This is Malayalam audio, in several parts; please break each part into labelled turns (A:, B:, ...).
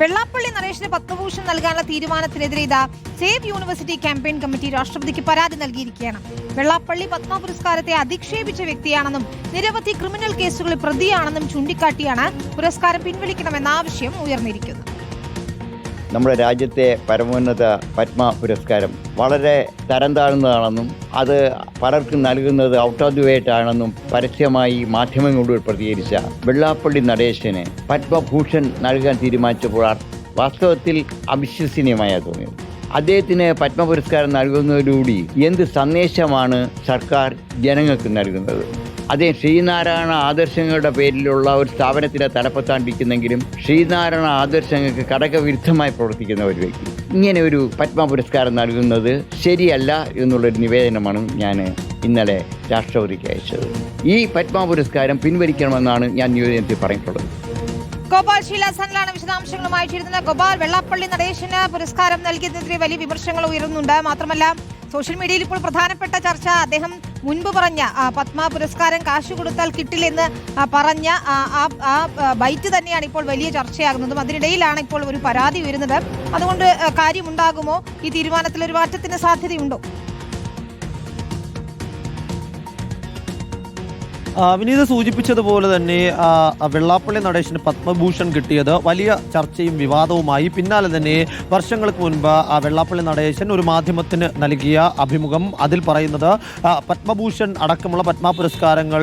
A: വെള്ളാപ്പള്ളി നരേഷിന് പത്മഭൂഷൺ നൽകാനുള്ള തീരുമാനത്തിനെതിരെ ഇതാ സേവ് യൂണിവേഴ്സിറ്റി ക്യാമ്പയിൻ കമ്മിറ്റി രാഷ്ട്രപതിക്ക് പരാതി നൽകിയിരിക്കുകയാണ്. വെള്ളാപ്പള്ളി പത്മ പുരസ്കാരത്തെ അധിക്ഷേപിച്ച വ്യക്തിയാണെന്നും നിരവധി ക്രിമിനൽ കേസുകളിൽ പ്രതിയാണെന്നും ചൂണ്ടിക്കാട്ടിയാണ് പുരസ്കാരം പിൻവലിക്കണമെന്ന ആവശ്യം ഉയർന്നിരിക്കുന്നത്.
B: നമ്മുടെ രാജ്യത്തെ പരമോന്നത പത്മ പുരസ്കാരം വളരെ തരം താഴ്ന്നതാണെന്നും അത് പലർക്കും നൽകുന്നത് ഔട്ട് ഓഫ് ദി വേട്ടാണെന്നും പരസ്യമായി മാധ്യമങ്ങളോട് പ്രതികരിച്ച വെള്ളാപ്പള്ളി നടേശന് പത്മഭൂഷൺ നൽകാൻ തീരുമാനിച്ചപ്പോൾ വാസ്തവത്തിൽ അവിശ്വസനീയമായ തോന്നിയത്. അദ്ദേഹത്തിന് പത്മ പുരസ്കാരം നൽകുന്നതിലൂടെ എന്ത് സന്ദേശമാണ് സർക്കാർ ജനങ്ങൾക്ക് നൽകുന്നത്? അദ്ദേഹം ശ്രീനാരായണ ആദർശങ്ങളുടെ പേരിലുള്ള ഒരു സ്ഥാപനത്തിന്റെ തലപ്പത്താൻ വിൽക്കുന്നെങ്കിലും ശ്രീനാരായണ ആദർശങ്ങൾക്ക് കടകവിരുദ്ധമായി പ്രവർത്തിക്കുന്ന ഒരു വ്യക്തി. ഇങ്ങനെ ഒരു പത്മ പുരസ്കാരം നൽകുന്നത് ശരിയല്ല എന്നുള്ളൊരു നിവേദനമാണ് ഞാൻ ഇന്നലെ രാഷ്ട്രപതിക്ക് അയച്ചത്. ഈ പത്മ പുരസ്കാരം പിൻവലിക്കണമെന്നാണ് ഞാൻ നിവേദനത്തിൽ പറഞ്ഞിട്ടുള്ളത്.
A: ഗോപാൽ ശീലാസനിലാണ് വിശദാംശങ്ങളുമായി ചേരുന്നത് ഗോപാൽ വെള്ളാപ്പള്ളി നടേശന് പുരസ്കാരം നൽകിയതിനെതിരെ വലിയ വിമർശങ്ങൾ ഉയരുന്നുണ്ട്. മാത്രമല്ല സോഷ്യൽ മീഡിയയിൽ ഇപ്പോൾ പ്രധാനപ്പെട്ട ചർച്ച അദ്ദേഹം മുൻപ് പറഞ്ഞ പത്മ പുരസ്കാരം കാശ് കൊടുത്താൽ കിട്ടില്ലെന്ന് പറഞ്ഞ ആ, ബൈറ്റ് തന്നെയാണ് ഇപ്പോൾ വലിയ ചർച്ചയാകുന്നതും. അതിനിടയിലാണ് ഇപ്പോൾ ഒരു പരാതി ഉയരുന്നത്. അതുകൊണ്ട് കാര്യമുണ്ടാകുമോ? ഈ തീരുമാനത്തിൽ ഒരു മാറ്റത്തിന് സാധ്യതയുണ്ടോ?
C: വിനീത് സൂചിപ്പിച്ചതുപോലെ തന്നെ വെള്ളാപ്പള്ളി നടേശന് പത്മഭൂഷൺ കിട്ടിയത് വലിയ ചർച്ചയും വിവാദവുമായി. പിന്നാലെ തന്നെ വർഷങ്ങൾക്ക് മുൻപ് ആ, വെള്ളാപ്പള്ളി നടേശൻ ഒരു മാധ്യമത്തിന് നൽകിയ അഭിമുഖം അതിൽ പറയുന്നത് പത്മഭൂഷൺ അടക്കമുള്ള പത്മ പുരസ്കാരങ്ങൾ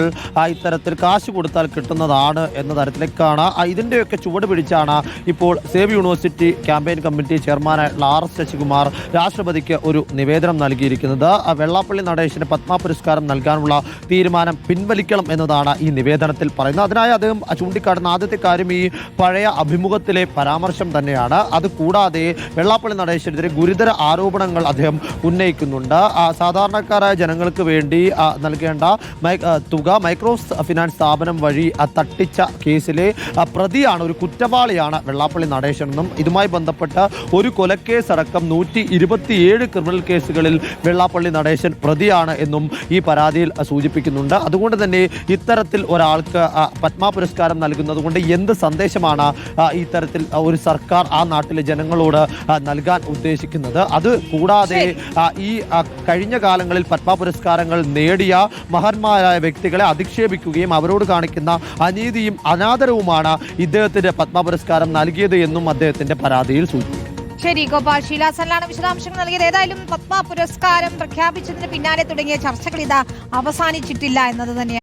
C: ഇത്തരത്തിൽ കാശ് കൊടുത്താൽ കിട്ടുന്നതാണ് എന്ന തരത്തിലേക്കാണ് ഇതിന്റെയൊക്കെ ചുവട് പിടിച്ചാണ് ഇപ്പോൾ സേവ് യൂണിവേഴ്സിറ്റി ക്യാമ്പയിൻ കമ്മിറ്റി ചെയർമാനായിട്ടുള്ള ആർ എസ് ശശികുമാർ രാഷ്ട്രപതിക്ക് ഒരു നിവേദനം നൽകിയിരിക്കുന്നത്. വെള്ളാപ്പള്ളി നടേശന് പത്മ പുരസ്കാരം നൽകാനുള്ള തീരുമാനം പിൻവലിക്കണം എന്നതാണ് ഈ നിവേദനത്തിൽ പറയുന്നത്. അതിനായി അദ്ദേഹം ചൂണ്ടിക്കാട്ടുന്ന ആദ്യത്തെ കാര്യം ഈ പഴയ അഭിമുഖത്തിലെ പരാമർശം തന്നെയാണ്. അത് കൂടാതെ വെള്ളാപ്പള്ളി നടേശനെതിരെ ഗുരുതര ആരോപണങ്ങൾ അദ്ദേഹം ഉന്നയിക്കുന്നുണ്ട്. സാധാരണക്കാരായ ജനങ്ങൾക്ക് വേണ്ടി നൽകേണ്ട തുക മൈക്രോ ഫിനാൻസ് സ്ഥാപനം വഴി തട്ടിച്ച കേസിലെ പ്രതിയാണ് ഒരു കുറ്റവാളിയാണ് വെള്ളാപ്പള്ളി നടേശനെന്നും ഇതുമായി ബന്ധപ്പെട്ട് ഒരു കൊലക്കേസ് അടക്കം നൂറ്റി ഇരുപത്തിയേഴ് ക്രിമിനൽ കേസുകളിൽ വെള്ളാപ്പള്ളി നടേശൻ പ്രതിയാണ് എന്നും ഈ പരാതിയിൽ സൂചിപ്പിക്കുന്നുണ്ട്. അതുകൊണ്ട് തന്നെ ഇത്തരത്തിൽ ഒരാൾക്ക് പത്മ പുരസ്കാരം നൽകുന്നത് കൊണ്ട് എന്ത് സന്ദേശമാണ് ഇത്തരത്തിൽ ഒരു സർക്കാർ ആ നാട്ടിലെ ജനങ്ങളോട് നൽകാൻ ഉദ്ദേശിക്കുന്നത്? അത് കൂടാതെ ഈ കഴിഞ്ഞ കാലങ്ങളിൽ പത്മ പുരസ്കാരങ്ങൾ നേടിയ മഹന്മാരായ വ്യക്തികളെ അധിക്ഷേപിക്കുകയും അവരോട് കാണിക്കുന്ന അനീതിയും അനാദരവുമാണ് ഇദ്ദേഹത്തിന്റെ പത്മ പുരസ്കാരം നൽകിയത് എന്നും അദ്ദേഹത്തിന്റെ പരാതിയിൽ സൂചിപ്പിക്കുന്നു
A: ശരി ഗോപാൽ ശീലാസനിലാണ് വിശദാംശങ്ങൾ നൽകിയത്. ഏതായാലും പത്മ പുരസ്കാരം പ്രഖ്യാപിച്ചതിന് പിന്നാലെ തുടങ്ങിയ ചർച്ചകൾ ഇതാ അവസാനിച്ചിട്ടില്ല എന്നത് തന്നെയാണ്.